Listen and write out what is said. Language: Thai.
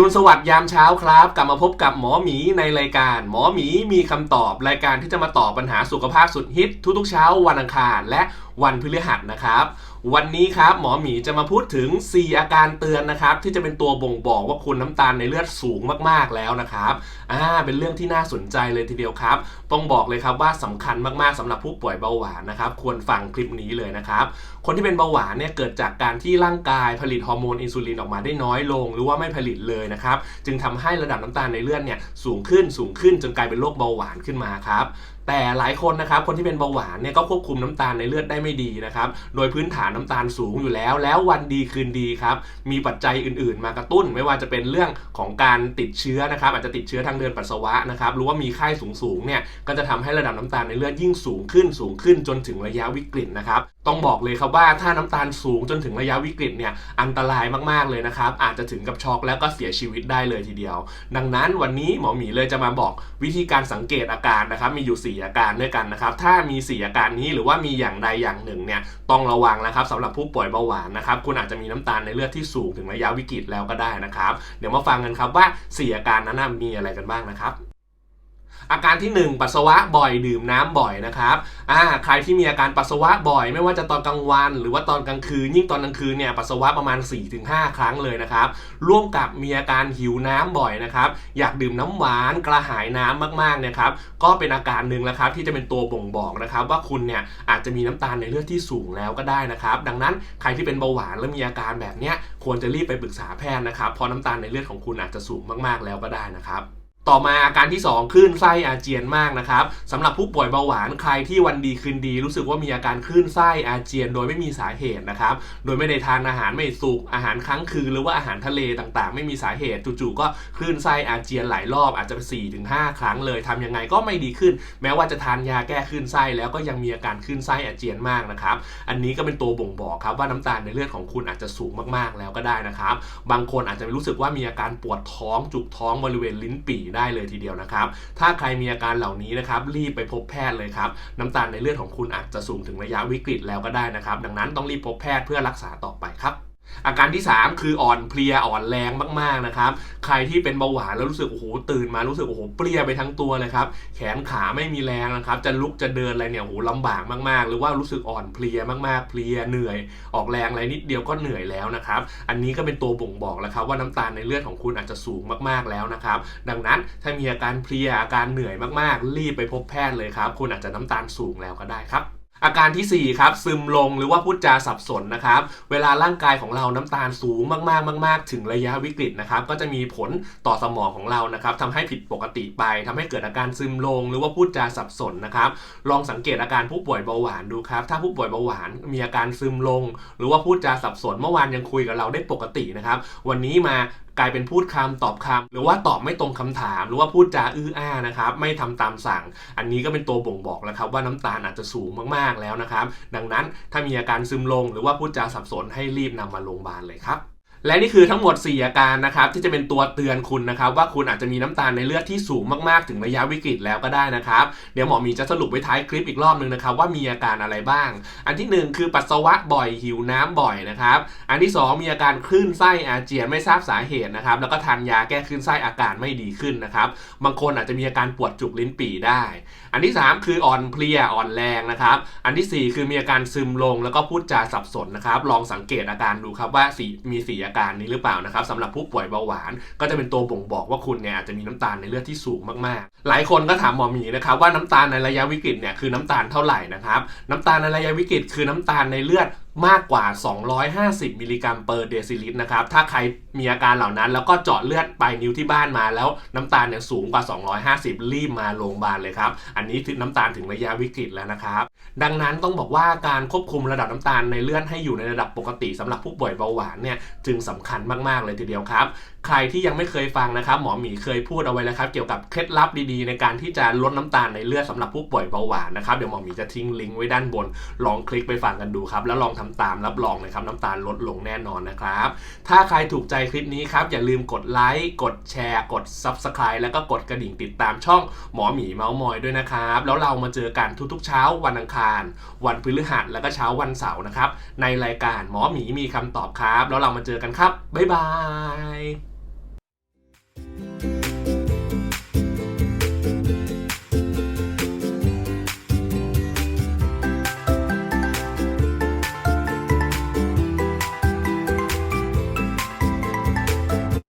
รุณสวัสดิ์ยามเช้าครับ กลับมาพบกับหมอหมีในรายการ หมอหมีมีคำตอบรายการที่จะมาตอบปัญหาสุขภาพสุดฮิตทุกๆเช้าวันอังคาร และ วันพฤหัสนะครับ วันนี้ครับหมอหมีจะมาพูดถึง 4 อาการเตือนนะครับ ที่จะเป็นตัวบ่งบอกว่าคุณน้ำตาลในเลือดสูงมากๆแล้วนะครับอ่าเป็นเรื่องที่น่าสนใจเลยทีเดียวครับ ต้องบอกเลยครับว่าสำคัญมากๆสำหรับผู้ป่วยเบาหวานนะครับ ควรฟังคลิปนี้เลยนะครับ คนที่เป็นเบาหวานเนี่ยเกิดจากการที่ร่างกายผลิตฮอร์โมนอินซูลินออกมาได้น้อยลง หรือว่าไม่ผลิตเลยนะครับ จึงทำให้ระดับน้ำตาลในเลือดเนี่ยสูงขึ้นสูงขึ้นจนกลายเป็นโรคเบาหวานขึ้นมาครับ แต่หลายคนนะครับคนที่เป็นเบาหวานเนี่ยก็ควบคุมน้ำตาลในเลือดได้ไม่ดีนะครับโดยพื้นฐานน้ำตาลสูงอยู่แล้ว แล้ววันดีคืนดีครับมีปัจจัยอื่น ๆ มากระตุ้น ไม่ว่าจะเป็นเรื่องของการติดเชื้อนะครับอาจจะติดเชื้อทางเดินปัสสาวะนะครับหรือว่ามีไข้สูงๆเนี่ยก็จะทำให้ระดับน้ำตาลในเลือดยิ่งสูงขึ้นสูงขึ้นจนถึงระยะวิกฤตนะครับต้องบอกเลยครับว่าถ้าน้ำตาลสูงจนถึงระยะวิกฤตเนี่ยอันตรายมากๆเลยนะครับอาจจะถึงกับช็อกแล้วก็เสียชีวิตได้เลยทีเดียว ดังนั้นวันนี้หมอหมีเลยจะมาบอกวิธีการสังเกตอาการนะครับมีอยู่4อาการด้วยกันนะครับ ถ้ามี 4 อาการนี้หรือว่ามีอย่างใดอย่างหนึ่งเนี่ยต้องระวังนะครับสำหรับผู้ป่วยเบาหวานนะครับคุณอาจจะมีน้ำตาลในเลือดที่สูงถึงระยะวิกฤตแล้วก็ได้นะครับ เดี๋ยวมาฟังกันครับว่า 4 อาการนั้นมีอะไรกันบ้างนะครับ อาการที่ 1 ปัสสาวะบ่อยดื่มน้ำบ่อยนะครับอ่าใครที่มีอาการปัสสาวะบ่อย ไม่ว่าจะตอนกลางวัน หรือว่าตอนกลางคืนยิ่งตอนกลางคืนเนี่ยปัสสาวะประมาณ 4-5 ครั้งเลยนะครับร่วมกับมีอาการหิวน้ำบ่อยนะครับอยากดื่มน้ำหวานกระหายน้ำมากๆเนี่ยครับก็เป็นอาการหนึ่งแล้วครับที่จะเป็นตัวบ่งบอกนะครับว่าคุณเนี่ยอาจจะมีน้ำตาลในเลือดที่สูงแล้วก็ได้นะครับดังนั้นใครที่เป็นเบาหวานแล้วมีอาการแบบเนี้ยควรจะรีบไปปรึกษาแพทย์นะครับเพราะน้ำตาลในเลือดของคุณอาจจะสูงมากๆแล้วก็ได้นะครับ ต่อมาอาการที่ 2 คลื่นไส้อาเจียนมากนะครับสำหรับผู้ป่วยเบาหวานใครที่วันดีคืนดี รู้สึกว่ามีอาการคลื่นไส้อาเจียน โดยไม่มีสาเหตุนะครับ โดยไม่ได้ทานอาหารไม่สุกอาหารค้างคืนหรือว่าอาหารทะเลต่างๆ ไม่มีสาเหตุจู่ๆก็คลื่นไส้อาเจียนหลายรอบอาจจะ4ี่ถึงหครั้งเลยทำยังไงก็ไม่ดีขึ้น แม้ว่าจะทานยาแก้คลื่นไส้แล้วก็ยังมีอาการคลื่นไส้อาเจียนมากนะครับอันนี้ก็เป็นตัวบ่งบอกครับว่าน้ำตาลในเลือดของคุณอาจจะสูงมากๆแล้วก็ได้นะครับบางคนอาจจะรู้สึกว่ามีอาการปวดท้องจุกท้องบริเวณลิ้นปี่ได้เลยทีเดียวนะครับ ถ้าใครมีอาการเหล่านี้นะครับรีบไปพบแพทย์เลยครับ น้ำตาลในเลือดของคุณอาจจะสูงถึงระยะวิกฤตแล้วก็ได้นะครับ ดังนั้นต้องรีบพบแพทย์เพื่อรักษาต่อไปครับ อาการที่ 3 คืออ่อนเพลียอ่อนแรงมากๆนะครับ ใครที่เป็นเบาหวานแล้วรู้สึกโอ้โหตื่นมารู้สึกโอ้โหเปรี้ยไปทั้งตัวเลยครับแขนขาไม่มีแรงนะครับ จะลุกจะเดินอะไรเนี่ยโอ้โหลำบากมากๆ หรือว่ารู้สึกอ่อนเพลียมากๆเพลียเหนื่อย ออกแรงอะไรนิดเดียวก็เหนื่อยแล้วนะครับ อันนี้ก็เป็นตัวบ่งบอกแล้วครับว่าน้ำตาลในเลือดของคุณอาจจะสูงมากๆแล้วนะครับ ดังนั้นถ้ามีอาการเพลียอาการเหนื่อยมากๆ รีบไปพบแพทย์เลยครับ คุณอาจจะน้ำตาลสูงแล้วก็ได้ครับ อาการทีสี่ 4 ครับ ซึมลงหรือว่าพูดจาสับสนนะครับ เวลาร่างกายของเราน้ำตาลสูงมากๆมากๆ ถึงระยะวิกฤตนะครับ ก็จะมีผลต่อสมองของเรานะครับทำให้ผิดปกติไปทำให้เกิดอาการซึมลง หรือว่าพูดจาสับสนนะครับ ลองสังเกตอาการผู้ป่วยเบาหวานดูครับ ถ้าผู้ป่วยเบาหวานมีอาการซึมลง หรือว่าพูดจาสับสนเมื่อวานยังคุยกับเราได้ปกตินะครับ วันนี้มา กลายเป็นพูดคำตอบคำหรือว่าตอบไม่ตรงคำถาม หรือว่าพูดจาอื้ออ้านะครับไม่ทำตามสั่ง อันนี้ก็เป็นตัวบ่งบอกแล้วครับว่าน้ำตาลอาจจะสูงมากๆแล้วนะครับ ดังนั้นถ้ามีอาการซึมลง หรือว่าพูดจาสับสนให้รีบนำมาโรงพยาบาลเลยครับ และนี่คือทั้งหมด 4 อาการนะครับที่จะเป็นตัวเตือนคุณนะครับ ว่าคุณอาจจะมีน้ำตาลในเลือดที่สูงมากๆ ถึงระยะวิกฤตแล้วก็ได้นะครับ เดี๋ยวหมอมีจะสรุปไว้ท้ายคลิปอีกรอบหนึ่งนะครับว่ามีอาการอะไรบ้าง อันที่ 1 คือปัสสาวะบ่อยหิวน้ำบ่อยนะครับอันที่ 2 มีอาการคลื่นไส้อาเจียนไม่ทราบสาเหตุนะครับแล้วก็ทานยาแก้คลื่นไส้อาการไม่ดีขึ้นนะครับบางคนอาจจะมีอาการปวดจุกลิ้นปี่ได้ อันที่ 3 คืออ่อนเพลียอ่อนแรงนะครับอันทีสี่4 คือมีอาการซึมลงแล้วก็พูดจาสับสนนะครับลองสังเกตอาการดูครับว่าสีมีสีอาการนี้หรือเปล่านะครับสำหรับผู้ป่วยเบาหวาน ก็จะเป็นตัวบ่งบอกว่าคุณเนี่ยอาจจะมีน้ำตาลในเลือดที่สูงมากๆ หลายคนก็ถามหมอหมีนะครับว่าน้ำตาลในระยะวิกฤตเนี่ยคือน้ำตาลเท่าไหร่นะครับน้ำตาลในระยะวิกฤตคือน้ำตาลในเลือดมากกว่า 250 มิลลิกรัมเปอร์เดซิลิตรนะครับถ้าใคร มีอาการเหล่านั้น แล้วก็เจาะเลือดไปนิ้วที่บ้านมาแล้วน้ำตาลเนี่ยสูงกว่า 250 รีบมาโรงพยาบาลเลยครับ อันนี้ถึงน้ำตาลถึงระยะวิกฤตแล้วนะครับ ดังนั้นต้องบอกว่าการควบคุมระดับน้ำตาลในเลือดให้อยู่ในระดับปกติสำหรับผู้ป่วยเบาหวานเนี่ยจึงสำคัญมากๆเลยทีเดียวครับ ใครที่ยังไม่เคยฟังนะครับหมอหมีเคยพูดเอาไว้แล้วครับ เกี่ยวกับเคล็ดลับดีๆ ในการที่จะลดน้ำตาลในเลือดสำหรับผู้ป่วยเบาหวานนะครับเดี๋ยวหมอหมีจะทิ้งลิงก์ไว้ด้านบน ลองคลิกไปฟังกันดูครับแล้วลองทำตามรับรองเลยครับน้ำตาลลดลงแน่นอนนะครับถ้าใครถูกใจคลิปนี้ครับ อย่าลืมกดไลค์ กดแชร์ กด Subscribe แล้วก็กดกระดิ่งติดตามช่องหมอหมีเมาส์มอยด้วยนะครับ แล้วเรามาเจอกันทุกๆเช้าวันอังคาร วันพฤหัสแล้วก็เช้าวันเสาร์นะครับ ในรายการหมอหมีมีคำตอบครับ แล้วเรามาเจอกันครับ บ๊ายบาย